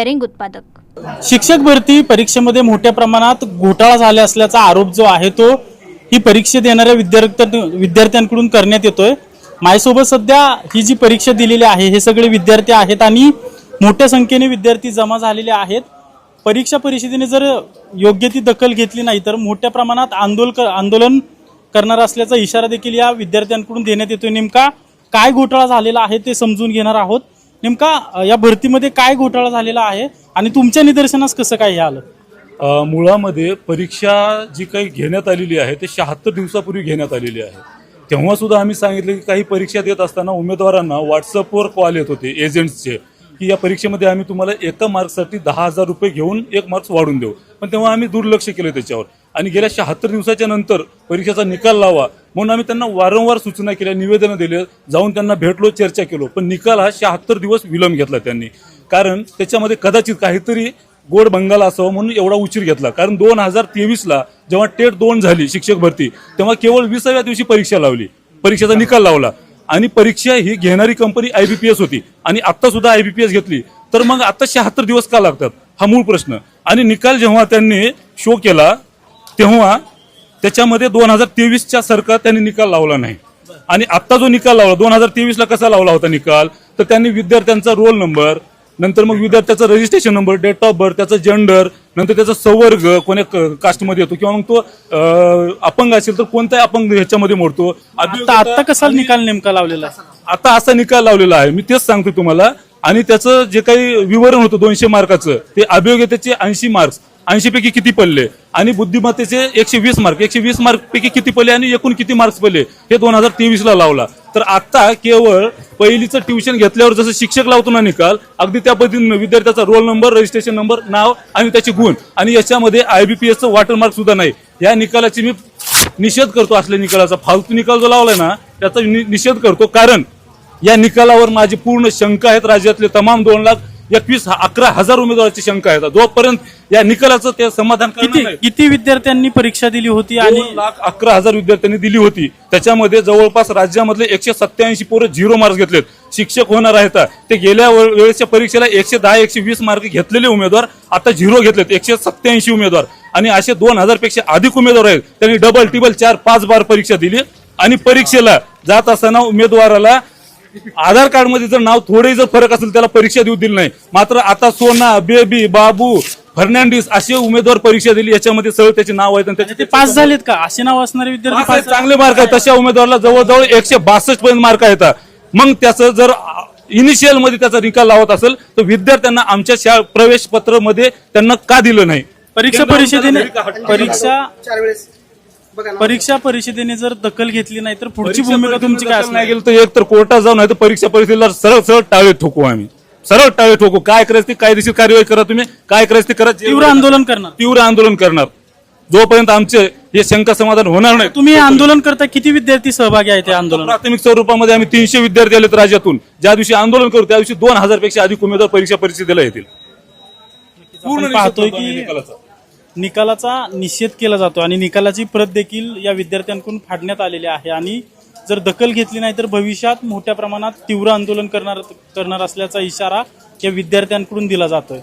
Bearing उत्पादक. शिक्षक भरती परीक्षेमध्ये मोठ्या प्रमाणात घोटाळा झाला असल्याचा आरोप जो आहे तो ही परीक्षा देणाऱ्या विद्यार्थ्यां विद्यार्थ्यांकडून करण्यात येतोय. माझ्यासोबत सध्या ही जी परीक्षा दिलेली आहे हे सगळे विद्यार्थी आहेत आणि मोठ्या संख्येने विद्यार्थी जमा झालेले आहेत. परीक्षा परिषदेने जर योग्य ती दखल घेतली नाही तर मोठ्या प्रमाणात आंदोलन आंदोलन करणार असल्याचा इशारा देखील या विद्यार्थ्यांकडून देण्यात येतोय. नेमका काय घोटाळा झालेला आहे ते समजून घेणार आहोत. नेमका या भरतीमध्ये काय घोटाळा झालेला आहे आणि तुमच्या निदर्शनास कसं काय हे आलं? अ, मुळामध्ये परीक्षा जी काही घेण्यात आलेली आहे ते शहात्तर दिवसापूर्वी घेण्यात आलेली आहे. तेव्हा सुद्धा आम्ही सांगितलं की काही परीक्षा देत असताना उमेदवारांना व्हॉट्सअपवर कॉल येत होते एजंट्सचे की या परीक्षेमध्ये आम्ही तुम्हाला एका मार्क्ससाठी दहा हजार रुपये घेऊन एक मार्क्स वाढून देऊ. पण तेव्हा आम्ही दुर्लक्ष केलं त्याच्यावर. आणि गेल्या शहात्तर दिवसाच्या नंतर परीक्षेचा निकाल लावा. म्हणून आम्ही त्यांना वारंवार सूचना केल्या निवेदनं दिले जाऊन त्यांना भेटलो चर्चा केलो. पण निकाल हा शहात्तर दिवस विलंब घेतला त्यांनी. कारण त्याच्यामध्ये कदाचित काहीतरी गोड बंगाल असावं म्हणून एवढा उशीर घेतला. कारण दोन हजार तेवीसला जेव्हा टेट दोन झाली शिक्षक भरती तेव्हा केवळ विसाव्या दिवशी परीक्षा लावली. परीक्षेचा निकाल लावला. आणि परीक्षा ही घेणारी company I B P S होती. आणि आत्ता सुद्धा एस घेतली. तर मग आता शहात्तर दिवस का लागतात? हा मूळ प्रश्न. आणि निकाल जेव्हा त्यांनी शो केला तेव्हा त्याच्यामध्ये दोन हजार तेवीसच्या सारखा त्यांनी निकाल लावला नाही. आणि आता जो निकाल लावला दोन हजार तेवीसला कसा लावला होता निकाल? तर त्यांनी विद्यार्थ्यांचा रोल नंबर नंतर मग विद्यार्थ्याचा registration number date of birth त्याचा जेंडर नंतर त्याचा संवर्ग कोण्या कास्टमध्ये येतो किंवा मग तो अपंग असेल तर कोणत्या अपंग ह्याच्यामध्ये मोडतो. आता आता कसा निकाल नेमका लावलेला आता असा निकाल लावलेला आहे. मी तेच सांगतो तुम्हाला. आणि त्याचं जे काही विवरण होतं दोनशे मार्काचं ते अभियोग्यतेचे ऐंशी मार्क्स ऐंशी पैकी किती पडले? आणि बुद्धिमत्तेचे एकशे वीस मार्क एकशे वीस मार्क पैकी किती पडले आणि एकूण किती मार्क्स पडले? हे दोन हजार तेवीस ला लावला. तर आता केवळ पहिलीचं ट्युशन घेतल्यावर जसं शिक्षक लावतो ना निकाल अगदी त्या पद्धतीनं विद्यार्थ्याचा रोल नंबर रजिस्ट्रेशन नंबर नाव आणि त्याचे गुण. आणि याच्यामध्ये आयबीपीएसचं वॉटरमार्क सुद्धा नाही. या निकालाची मी निषेध करतो असल्या निकालाचा. फालतू निकाल जो लावलाय ना त्याचा नि- निषेध करतो. कारण या निकालावर माझी पूर्ण शंका आहेत. राज्यातले तमाम दोन लाख एकवीस अकरा हजार उमेदवाराची शंका आहेत. जोपर्यंत या निकालाचं ते समाधान किती किती विद्यार्थ्यांनी परीक्षा दिली होती आणि लाख अकरा हजार विद्यार्थ्यांनी दिली होती. त्याच्यामध्ये जवळपास राज्यामधले एकशे सत्याऐंशी पोरं झिरो मार्क्स घेतलेत. शिक्षक होणार आहेत. ते गेल्या वे- वेळेसच्या परीक्षेला एकशे दहा एकशे वीस मार्क घेतलेले उमेदवार आता झिरो घेतलेत. एकशे सत्याऐंशी उमेदवार. आणि असे दोन हजारपेक्षा अधिक उमेदवार आहेत. त्यांनी डबल टिबल चार पाच बार परीक्षा दिली. आणि परीक्षेला जात असताना उमेदवाराला आधार कार्डमध्ये जर नाव थोडे जर फरक असेल त्याला परीक्षा देऊ दिली नाही. मात्र आता सोना बेबी बाबू फर्नांडिस असे उमेदवार परीक्षा दिली याच्यामध्ये सरळ त्याचे नाव आहेत आणि त्याचे ते पास झालेत का? असे नाव असणारे विद्यार्थी पास आहेत, चांगले मार्क आहेत. तशा उमेदवाराला जवळजवळ एकशे बासष्ट पर्यंत मार्क येतात मग त्याचं जर इनिशियलमध्ये त्याचा निकाल लावत असेल तर विद्यार्थ्यांना आमच्या शाळा प्रवेश पत्रमध्ये त्यांना का दिलं नाही? परीक्षा परिषदेने परीक्षा चार वेळेस. परीक्षा परिषदेने जर दखल घेतली नाही तर पुढची भूमिका तुमची काय असणार नाही गेलं तर एक तर कोर्टात जाऊन नाही तर परीक्षा परिषदेला सरळ सरळ टाळे ठोकू आम्ही. सरळ टाळे ठोकू. काय करायचं ते कायदेशीर कार्यवाही करा तुम्ही. काय करायचं ते करा. तीव्र आंदोलन करणार. तीव्र आंदोलन करणार. जोपर्यंत आमचे हे शंका समाधान होणार नाही तुम्ही आंदोलन करता किती विद्यार्थी सहभागी आहेत या आंदोलनात प्राथमिक स्वरूपामध्ये आम्ही तीनशे विद्यार्थी आलेत राज्यातून. ज्या दिवशी आंदोलन करू त्या दिवशी दोन हजारपेक्षा अधिक उमेदवार परीक्षा परिषदेला येतील. पूर्ण पाहतोय की. निकालाचा निषेध केला जातो आणि निकालाची प्रत देखील या विद्यार्थ्यांकडून फाडण्यात आलेली आहे. आणि जर दखल घेतली नाही तर भविष्यात मोठ्या प्रमाणात तीव्र आंदोलन करणार करणार असल्याचा इशारा या विद्यार्थ्यांकडून दिला जातोय.